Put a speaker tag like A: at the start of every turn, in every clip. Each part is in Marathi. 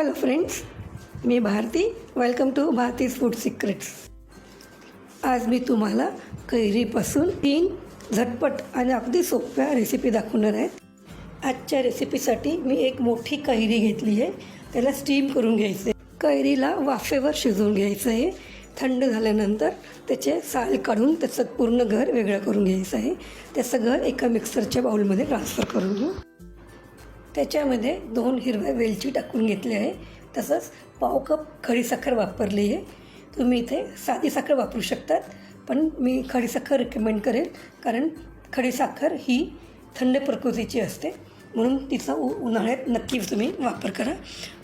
A: Hello friends me Bharati. Welcome to Bharati's food secrets आज मी तुम्हाला कैरीपासून तीन झटपट आणि अगदी सोप्या रेसिपी दाखवणार आहेत आजच्या रेसिपीसाठी मी एक मोठी कैरी घेतली आहे. त्याला स्टीम करून घ्यायचं आहे कैरीला वाफेवर शिजवून घ्यायचं आहे थंड झाल्यानंतर त्याचे साल काढून त्याचं पूर्ण घर वेगळं करून घ्यायचं आहे. त्याचं घर एका मिक्सरच्या बाउलमध्ये ट्रान्सफर करून घेऊ. त्याच्यामध्ये दोन हिरव्या वेलची टाकून घेतली आहे. तसंच पाव कप खडीसाखर वापरली आहे. तुम्ही इथे साधी साखर वापरू शकतात पण मी खडीसाखर रिकमेंड करेल कारण खडीसाखर ही थंड प्रकृतीची असते. म्हणून तिचा उ उन्हाळ्यात नक्की तुम्ही वापर करा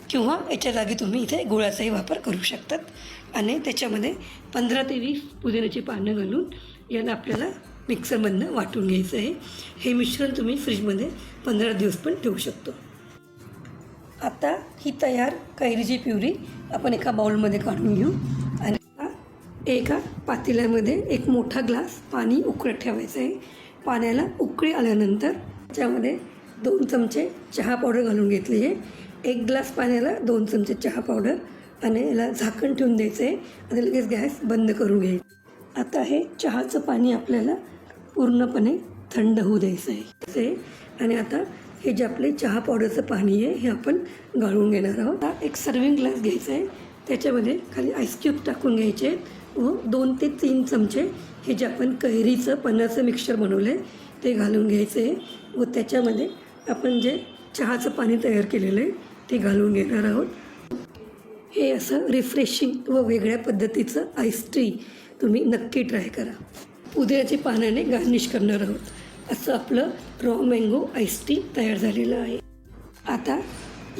A: किंवा याच्या जागी तुम्ही इथे गुळाचाही वापर करू शकतात. आणि त्याच्यामध्ये पंधरा ते वीस पुदिन्याची पानं घालून याला आपल्याला मिक्सरमधनं वाटून घ्यायचं आहे. हे मिश्रण तुम्ही फ्रीजमध्ये पंधरा दिवस पण ठेवू शकतो. आता ही तयार कैरीची प्युरी आपण एका बाउलमध्ये काढून घेऊ. आणि एका पातेल्यामध्ये एक मोठा ग्लास पाणी उकळत ठेवायचं आहे. पाण्याला उकळी आल्यानंतर त्याच्यामध्ये दोन चमचे चहा पावडर घालून घेतली आहे. एक ग्लास पाण्याला दोन चमचे चहा पावडर आणि याला झाकण ठेवून द्यायचं आहे. आणि लगेच गॅस बंद करून घ्यायचं आता हे चहाचं पाणी आपल्याला पूर्णपणे थंड होऊ द्यायचं आहे. ते आणि आता हे जे आपले चहा पावडरचं पाणी आहे हे आपण गाळून घेणार आहोत. आता एक सर्विंग ग्लास घ्यायचा आहे. त्याच्यामध्ये खाली आईस्क्यूब टाकून घ्यायचे आहेत. व दोन ते तीन चमचे हे जे आपण कैरीचं पन्नाचं मिक्सचर बनवलं आहे ते घालून घ्यायचं आहे. व त्याच्यामध्ये आपण जे चहाचं पाणी तयार केलेलं आहे ते घालून घेणार आहोत. हे असं रिफ्रेशिंग व वेगळ्या पद्धतीचं आईस ट्री तुम्ही नक्की ट्राय करा. पुदिन्याच्या पाण्याने गार्निश करणार आहोत. असं आपलं रॉ मँगो आईस टी तयार झालेलं आहे. आता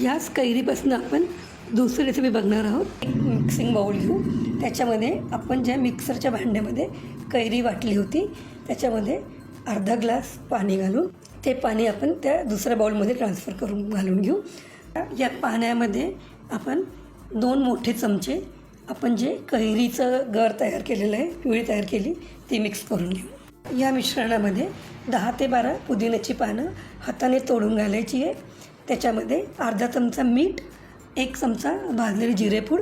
A: याच कैरीपासून आपण दुसरी रेसिपी बघणार आहोत. एक मिक्सिंग बाऊल घेऊ. त्याच्यामध्ये आपण ज्या मिक्सरच्या भांड्यामध्ये कैरी वाटली होती त्याच्यामध्ये अर्धा ग्लास पाणी घालून ते पाणी आपण त्या दुसऱ्या बाऊलमध्ये ट्रान्सफर करून घालून घेऊ. या पाण्यामध्ये आपण दोन मोठे चमचे आपण जे कैरीचं गर तयार केलेलं आहे पिवळी तयार केली ती मिक्स करून घेऊ. या मिश्रणामध्ये दहा ते बारा पुदिन्याची पानं हाताने तोडून घालायची आहे त्याच्यामध्ये अर्धा चमचा मीठ एक चमचा भाजलेली जिरेपूड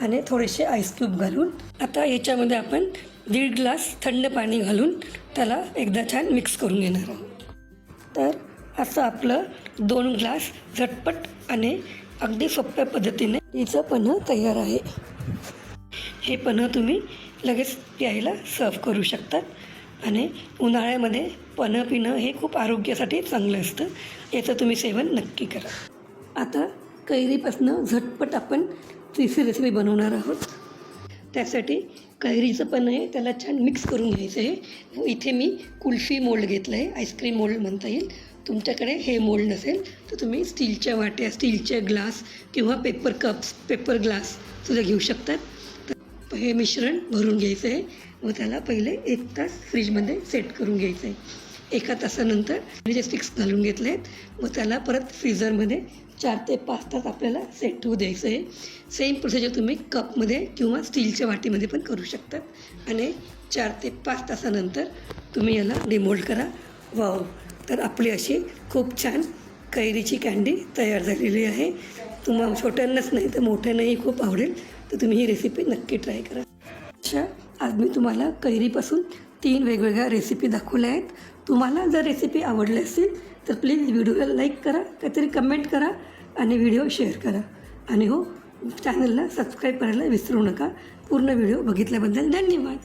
A: आणि थोडेसे आईस क्यूब घालून आता याच्यामध्ये आपण दीड ग्लास थंड पाणी घालून त्याला एकदा छान मिक्स करून घेणार आहोत. तर असं आपलं दोन ग्लास झटपट आणि अगदी सोप्या पद्धतीने हिचं पन्हं तयार आहे. हे पन्हं तुम्ही लगेच प्यायला सर्व करू शकतात आणि उन्हाळ्यामध्ये पन्हं पिणं हे खूप आरोग्यासाठी चांगलं असतं. याचं तुम्ही सेवन नक्की करा. आता कैरीपासनं झटपट आपण तिसरी रेसिपी बनवणार आहोत. त्यासाठी कैरीचं पण आहे त्याला छान मिक्स करून घ्यायचं आहे. इथे मी कुल्फी मोल्ड घेतलं आहे. आईस्क्रीम मोल्ड म्हणता येईल. तुमच्याकडे हे मोल्ड नसेल तर तुम्ही स्टीलच्या वाट्या स्टीलचे ग्लास किंवा पेपर कप्स पेपर ग्लास सुद्धा घेऊ शकतात. तर हे मिश्रण भरून घ्यायचं आहे व त्याला पहिले एक तास फ्रीजमध्ये सेट करून घ्यायचं आहे. एका तासानंतर जे स्टिक्स घालून घेतले आहेत व त्याला परत फ्रीजरमध्ये चार ते पाच तास आपल्याला सेट होऊ द्यायचं आहे. सेम प्रोसिजर तुम्ही कपमध्ये किंवा स्टीलच्या वाटीमध्ये पण करू शकतात. आणि चार ते पाच तासानंतर तुम्ही याला डिमोल्ड करा. वाव तर आपली अशी खूप छान कैरीची कँडी तयार झालेली आहे. तुम्हाला छोट्यांनाच नाही तर मोठ्यांनाही खूप आवडेल. तर तुम्ही ही रेसिपी नक्की ट्राय करा. अशा आज मी तुम्हाला कैरीपासून तीन वेगवेगळ्या रेसिपी दाखवल्या आहेत. तुम्हाला जर रेसिपी आवडली असेल तर प्लीज व्हिडिओला लाईक करा काहीतरी कमेंट करा आणि व्हिडिओ शेअर करा. आणि हो चॅनलला सबस्क्राईब करायला विसरू नका. पूर्ण व्हिडिओ बघितल्याबद्दल धन्यवाद.